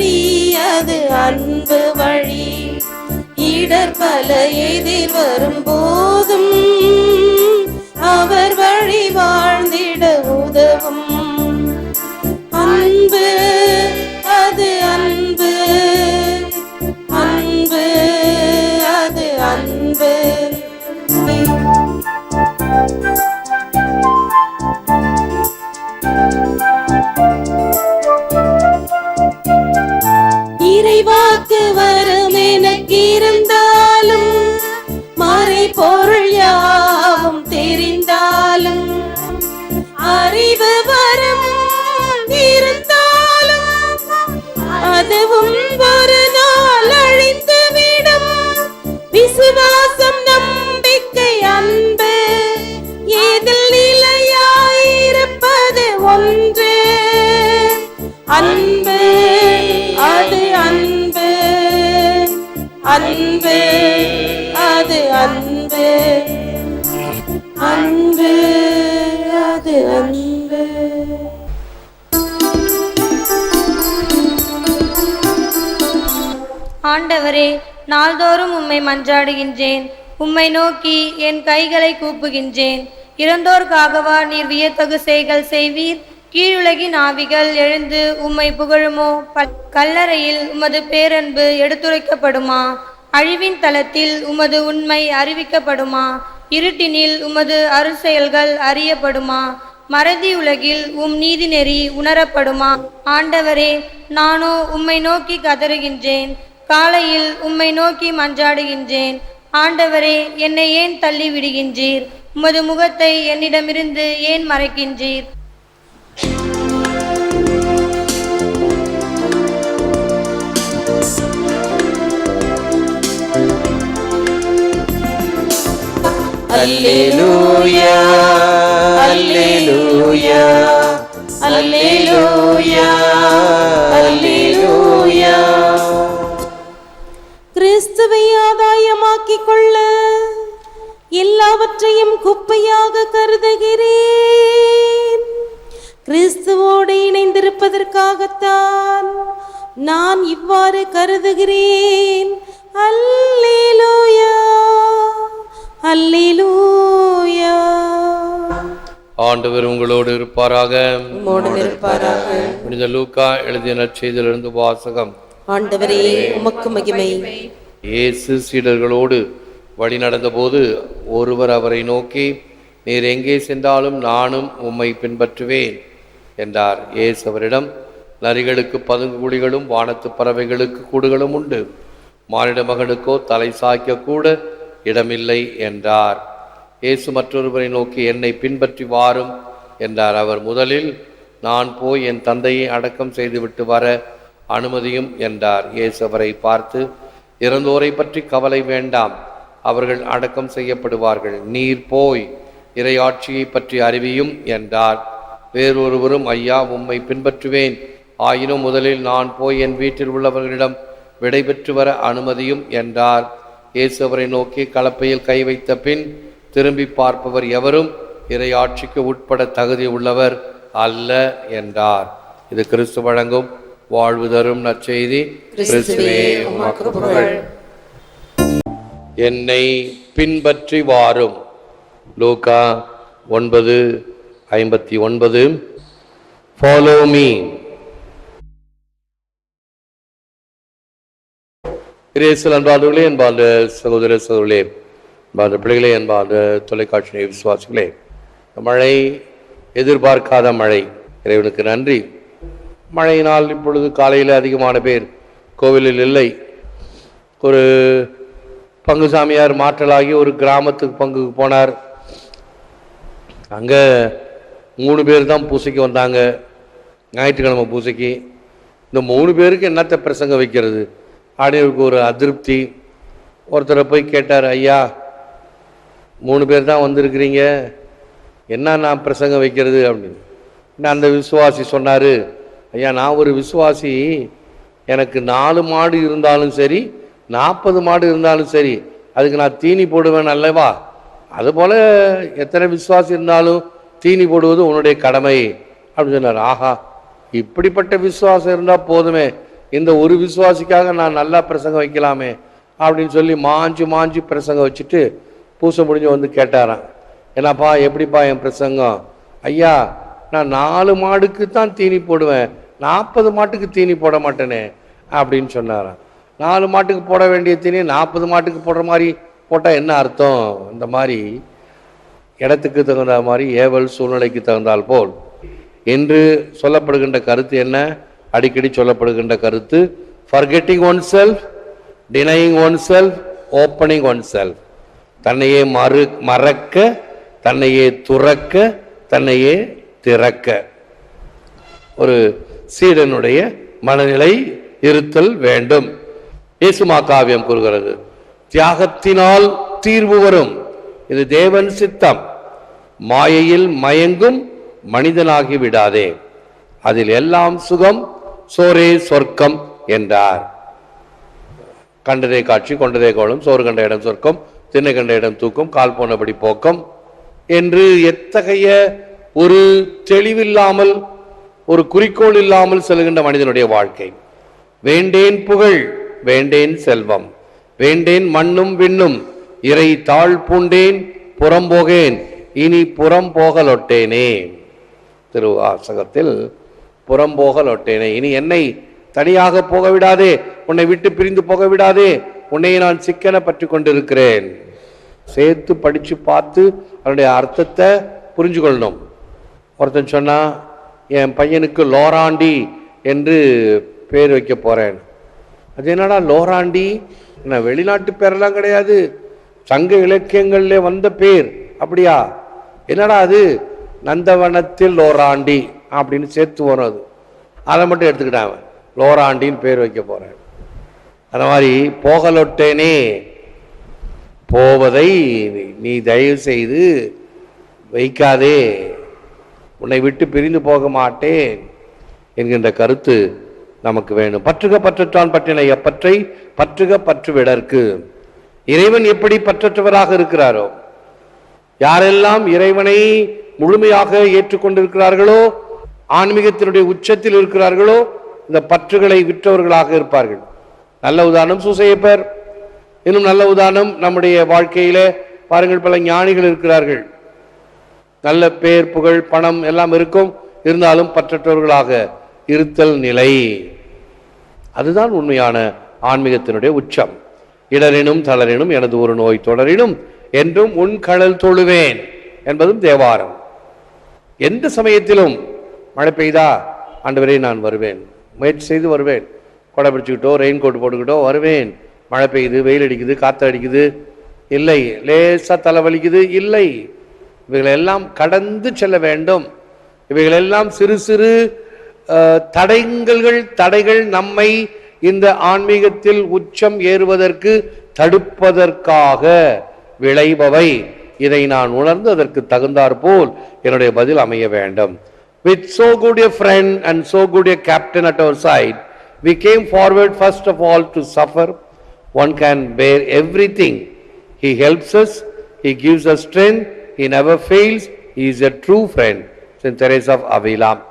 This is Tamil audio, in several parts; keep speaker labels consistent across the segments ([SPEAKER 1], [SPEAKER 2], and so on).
[SPEAKER 1] வழி அது அன்பு வழி. இடர் பல எதிர் வரும் போதும் அவர் வழிவாழ்
[SPEAKER 2] ஆண்டவரே நாள்தோறும் உம்மை மன்றாடுகின்றேன். உம்மை நோக்கி என் கைகளை கூப்புகின்றேன். இறந்தோர்க்காகவா நீர் வியத்தகு செய்கள் செய்வீர்? கீழுலகின் ஆவிகள் எழுந்து உம்மை புகழுமோ? பல்- கல்லறையில் உமது பேரன்பு எடுத்துரைக்கப்படுமா? அழிவின் தளத்தில் உமது உண்மை அறிவிக்கப்படுமா? இருட்டினில் உமது அருசெயல்கள் அறியப்படுமா? மறதி உலகில் உம் நீதி நெறி உணரப்படுமா? ஆண்டவரே நானோ உம்மை நோக்கி கதறுகின்றேன். காலையில் உம்மை நோக்கி மன்றாடுகின்றேன். ஆண்டவரே என்னை ஏன் தள்ளி விடுகின்றீர் உமது முகத்தை என்னிடமிருந்து ஏன் மறைக்கின்றீர்?
[SPEAKER 3] அல்லேலூயா அல்லேலூயா அல்லேலூயா.
[SPEAKER 1] எல்லாவற்றையும் குப்பையாக கருதுகிறேன். கிறிஸ்துவோடு இணைந்திருப்பதற்காகத்தான் நான் இவ்வாறு கருதுகிறேன். அல்லேலூயா அல்லேலூயா.
[SPEAKER 3] ஆண்டவர் உங்களோடு இருப்பாராக. புனித லூக்கா எழுதிய நற்செய்தியிலிருந்து வாசகம்.
[SPEAKER 1] ஆண்டவரே உமக்கு மகிமை.
[SPEAKER 3] இயேசு சீடர்களோடு வழி நடந்தபோது ஒருவர் அவரை நோக்கி நீர் எங்கே சென்றாலும் நானும் உம்மை பின்பற்றுவேன் என்றார். ஏசு அவரிடம் நரிகளுக்கு பதுங்கு குழிகளும் வானத்து பறவைகளுக்கு கூடுகளும் உண்டு. மானிட மகனுக்கோ தலை சாய்க்கக்கூட இடமில்லை என்றார். இயேசு மற்றொருவரை நோக்கி என்னை பின்பற்றி வாரும் என்றார். அவர் முதலில் நான் போய் என் தந்தையை அடக்கம் செய்துவிட்டு வர அனுமதியும் என்றார். இயேசு அவரை பார்த்து இறந்தோரை பற்றி கவலை வேண்டாம். அவர்கள் அடக்கம் செய்யப்படுவார்கள். நீர் போய் இறையாட்சியை பற்றி அறிவியும் என்றார். வேறொருவரும் ஐயா உம்மை பின்பற்றுவேன். ஆயினும் முதலில் நான் போய் என் வீட்டில் உள்ளவர்களிடம் விடைபெற்று வர அனுமதியும் என்றார். இயேசு அவரை நோக்கி கலப்பையில் கை வைத்த பின் திரும்பி பார்ப்பவர் எவரும் இறையாட்சிக்கு உட்பட தகுதி உள்ளவர் அல்ல என்றார். இது கிறிஸ்து வழங்கும் வாழ்வு தரும் நற்செய்தி. கிறிஸ்துவே உமக்கு புகழ். என்னை பின்பற்றி வாரும். லூகா ஒன்பது ஐம்பத்தி ஒன்பது. ஃபாலோ மீ கிரேசல் அன்பாளர்களே என்பார்ந்த சகோதர சகோதரே என்பார்ந்த பிள்ளைகளே என்பார்ந்த தொலைக்காட்சி விசுவாசிகளே மழை எதிர்பார்க்காத மழை. இறைவனுக்கு நன்றி. மழையினால் இப்பொழுது காலையில் அதிகமான பேர் கோவிலில் இல்லை. ஒரு பங்கு சாமியார் மாற்றலாகி ஒரு கிராமத்துக்கு பங்குக்கு போனார். அங்கே மூணு பேர் தான் பூசைக்கு வந்தாங்க. ஞாயிற்றுக்கிழமை பூசைக்கு. இந்த மூணு பேருக்கு என்னத்தை பிரசங்க வைக்கிறது? ஆடியவருக்கு ஒரு அதிருப்தி. ஒருத்தரை போய் கேட்டார் ஐயா மூணு பேர் தான் வந்திருக்கிறீங்க. என்ன நான் பிரசங்கம் வைக்கிறது? அப்படின்னு. அந்த விசுவாசி சொன்னார் ஐயா நான் ஒரு விசுவாசி. எனக்கு நாலு மாடு இருந்தாலும் சரி நாற்பது மாடு இருந்தாலும் சரி அதுக்கு நான் தீனி போடுவேன் அல்லவா? அதுபோல் எத்தனை விசுவாசி இருந்தாலும் தீனி போடுவது உன்னுடைய கடமை அப்படின்னு சொன்னார். ஆஹா இப்படிப்பட்ட விசுவாசம் இருந்தால் போதுமே இந்த ஒரு விசுவாசிக்காக நான் நல்லா பிரசங்கம் வைக்கலாமே அப்படின்னு சொல்லி மாஞ்சு மாஞ்சு பிரசங்கம் வச்சுட்டு பூசை முடிஞ்சு வந்து கேட்டாரான் என்னப்பா எப்படிப்பா என் பிரசங்கம்? ஐயா நான் நாலு மாடுக்கு தான் தீனி போடுவேன் நாற்பது மாட்டுக்கு தீனி போட மாட்டேனே அப்படின்னு சொன்னாரான் நாலு மாட்டுக்கு போட வேண்டிய தீனி நாற்பது மாட்டுக்கு போடுற மாதிரி போட்டால் என்ன அர்த்தம்? இந்த மாதிரி இடத்துக்கு தகுந்த மாதிரி ஏவல் சூழ்நிலைக்கு தகுந்தால் போல். என்று சொல்லப்படுகின்ற கருத்து என்ன? அடிக்கடி சொல்லப்படுகின்ற கருத்து forgetting one self denying one self opening one self தன்னையே மறு மறக்க தன்னையே துறக்க தன்னையே திறக்க. ஒரு சீடனுடைய மனநிலை இருத்தல் வேண்டும். இயேசுமா காவியம் கூறுகிறது. தியாகத்தினால் தீர்வு வரும். இது தேவன் சித்தம். மாயையில் மயங்கும் மனிதனாகி விடாதே. அதில் எல்லாம் சுகம் சோரே சொர்க்கம் என்றார். கண்டதே காட்சி கொண்டதே கோலம் சோறு கண்ட இடம் சொர்க்கம் தின்ன கண்ட இடம் தூக்கம் கால் போனபடி போக்கம் என்று எத்தகைய ஒரு தெளிவில்லாமல் ஒரு குறிக்கோள் இல்லாமல் செல்கின்ற மனிதனுடைய வாழ்க்கை. வேண்டேன் புகழ். வேண்டேன் செல்வம். வேண்டேன் மண்ணும் விண்ணும். இறை தாழ் பூண்டேன் புறம்போகேன் இனி புறம் போகலொட்டேனே. திருவாசகத்தில் புறம்போகலொட்டேனே இனி என்னை தனியாக போக விடாதே உன்னை விட்டு பிரிந்து போக விடாதே உன்னை நான் சிக்கன பற்றி கொண்டிருக்கிறேன். சேர்த்து படித்து பார்த்து அதனுடைய அர்த்தத்தை புரிஞ்சு கொள்ளணும் ஒருத்தன் சொன்னால் என் பையனுக்கு லோராண்டி என்று பேர் வைக்க போகிறேன் அது என்னடா லோராண்டி என்ன வெளிநாட்டு பேரெல்லாம் கிடையாது. சங்க இலக்கியங்கள்ல வந்த பேர். அப்படியா? என்னடா அது? நந்தவனத்தில் லோராண்டி அப்படின்னு சேர்த்து வரும் அது. அதை மட்டும் எடுத்துக்கிட்டான் அவன். லோராண்டின்னு பேர் வைக்க போகிறேன் அந்த மாதிரி போகலொட்டேனே போவதை நீ தயவு செய்து வைக்காதே. உன்னை விட்டு பிரிந்து போக மாட்டேன் என்கின்ற கருத்து நமக்கு வேணும். பற்றுக பற்றற்றான் பற்றின எப்பற்றை பற்றுக பற்று விடற்கு இறைவன் எப்படி பற்றற்றவராக இருக்கிறாரோ யாரெல்லாம் இறைவனை முழுமையாக ஏற்றுக்கொண்டிருக்கிறார்களோ ஆன்மீகத்தினுடைய உச்சத்தில் இருக்கிறார்களோ இந்த பற்றுகளை விற்றவர்களாக இருப்பார்கள். நல்ல உதாரணம் சூசையப்பர். இன்னும் நல்ல உதாரணம் நம்முடைய வாழ்க்கையில பாருங்கள் பல ஞானிகள் இருக்கிறார்கள். நல்ல பேர் புகழ் பணம் எல்லாம் இருக்கும் இருந்தாலும் பற்றற்றவர்களாக. இருத்தல் நிலை. அதுதான் உண்மையான ஆன்மீகத்தினுடைய உச்சம். இடரினும் தளரினும் எனது ஒரு நோய் தொடரினும் என்றும் உன் கடல் தொழுவேன் என்பதும் தேவாரம். எந்த சமயத்திலும் மழை பெய்தா ஆண்டவரை நான் வருவேன். முயற்சி செய்து வருவேன். கொடை பிடிச்சிக்கிட்டோ ரெயின் கோட் போட்டுக்கிட்டோ வருவேன். மழை பெய்யுது வெயில் அடிக்குது காற்று அடிக்குது. இல்லை லேசாக தலைவலிக்குது இல்லை. இவைகளெல்லாம் கடந்து செல்ல வேண்டும். இவைகளெல்லாம் சிறு சிறு தடைங்கல்கள் தடைகள் நம்மை இந்த ஆன்மீகத்தில் உச்சம் ஏறுவதற்கு தடுப்பதற்காக விளைபவை இதை நான் உணர்ந்து அதற்கு தகுந்தாற் போல் என்னுடைய பதில் அமைய வேண்டும் with so good a friend and so good a captain at our side we came forward first of all to suffer one can bear everything he helps us he gives a strength he never fails he is a true friend Teresa of அவிலாம்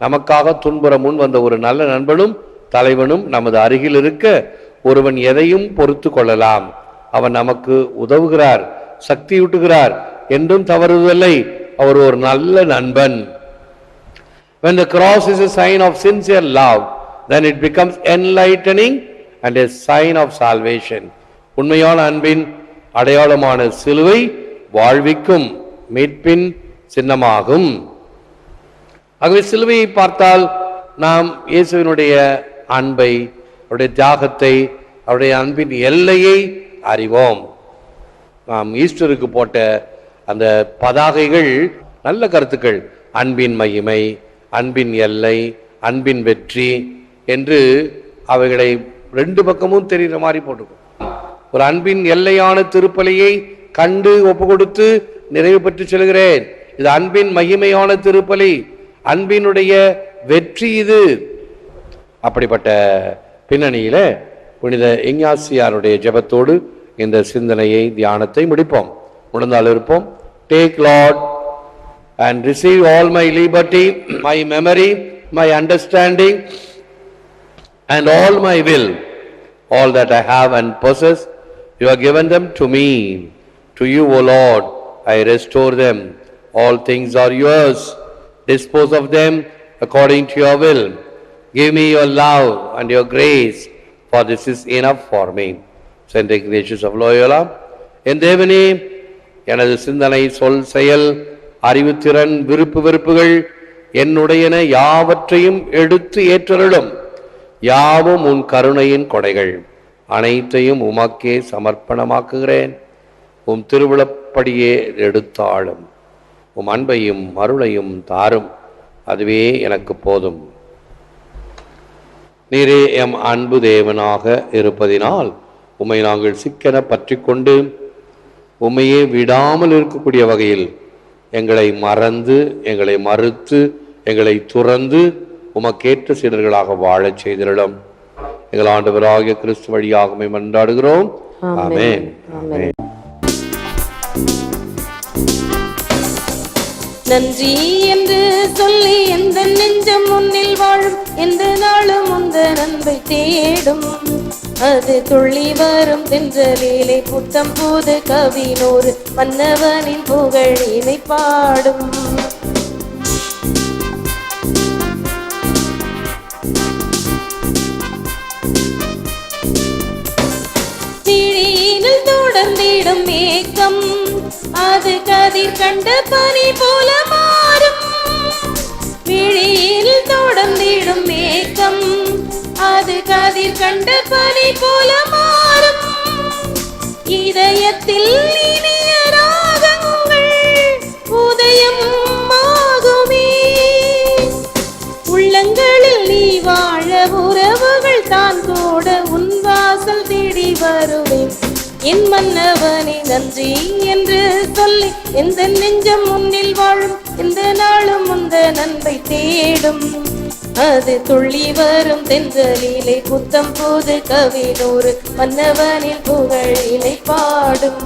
[SPEAKER 3] நமக்காக துன்புற முன் வந்த ஒரு நல்ல நண்பனும் தலைவனும் நமது அருகில் இருக்க ஒருவன் எதையும் பொறுத்து கொள்ளலாம். அவன் நமக்கு உதவுகிறார் சக்தியூட்டுகிறார். என்றும் தவறுவதில்லை. அவர் ஒரு நல்ல நண்பன். When the cross is a sign of sincere love, then it becomes enlightening and a sign of salvation. உண்மையான அன்பின் அடையாளமான சிலுவை வாழ்விக்கும் மீட்பின் சின்னமாகும். ஆகவே சிலுவையை பார்த்தால் நாம் இயேசுவினுடைய அன்பை அவருடைய தியாகத்தை அவருடைய அன்பின் எல்லையை அறிவோம். நாம் ஈஸ்டருக்கு போட்ட அந்த பதாகைகள் நல்ல கருத்துக்கள். அன்பின் மகிமை அன்பின் எல்லை அன்பின் வெற்றி என்று அவைகளை ரெண்டு பக்கமும் தெரிகிற மாதிரி போட்டுக்கும். ஒரு அன்பின் எல்லையான திருப்பலியை கண்டு ஒப்பு கொடுத்து நிறைவு பெற்று செல்கிறேன். இது அன்பின் மகிமையான திருப்பலி. அன்பினுடைய வெற்றி இது அப்படிப்பட்ட பின்னணியில் புனித இங்காசியாருடைய ஜெபத்தோடு இந்த சிந்தனையை தியானத்தை முடிப்போம் முழந்தால் இருப்போம் take Lord and receive all my liberty my memory my understanding and all my will all that I have and possess, you have given them to me. To you, O Lord, I restore them. All things are yours. Dispose of them according to your will. Give me your love and your grace, for this is enough for me. Saint Ignatius of Loyola, என் தேவனே எனது சிந்தனை சொல் செயல் அறிவுத்திறன் விருப்பு வெறுப்புகள் என்னுடையன யாவற்றையும் எடுத்து ஏற்றருளும் யாவும் உன் கருணையின் கொடைகள் அனைத்தையும் உமக்கே சமர்ப்பணமாக்குகிறேன் உம் திருவிழப்படியே எடுத்தாளும் உம் அன்பையும் அருளையும் தாரும். அதுவே எனக்கு போதும். நீரே எம் அன்பு தேவனாக இருப்பதினால் உம்மை நாங்கள் சிக்கென பற்றிக்கொண்டு உம்மையே விடாமல் இருக்கக்கூடிய வகையில் எங்களை மறந்து எங்களை மறுத்து எங்களை துறந்து உமக்கேற்ற சீடர்களாக வாழச் செய்திருளும் எங்கள் ஆண்டவராகிய கிறிஸ்து வழியாக உம்மை மன்றாடுகிறோம். ஆமென். ஆமென்.
[SPEAKER 1] நன்றி என்று சொல்லி எந்த நெஞ்சம் முன்னில் வாழும்? எந்த நாளும் அந்த நன்மை தேடும்? அது துள்ளி வரும் தென்றலிலே புத்தம் போது கவினோரு மன்னவனின் புகழினை பாடும். தொடர்ந்திடும் ஏக்கம் அது கதிர் கண்ட பனி போல மாறும். விழியில் தொடர்ந்திடும் ஏக்கம் அது கதிர் கண்ட பனி போல மாறும். இதயத்தில் இனிய ராகங்கள் உதயம் ஆகுமே. உள்ளங்களில் நீ வாழ உறவுகள் தான் கூட உன் வாசல் தேடி வரும். என் மன்னவனே நன்றி என்று சொல்லி எந்த நெஞ்சம் முன்னில் வாழும் இந்த நாளும் உந்த நன்மை தேடும். அது துள்ளி வரும் தென்றலிலே புத்தம் போது கவினூறு மன்னவனில் புகழிலை பாடும்.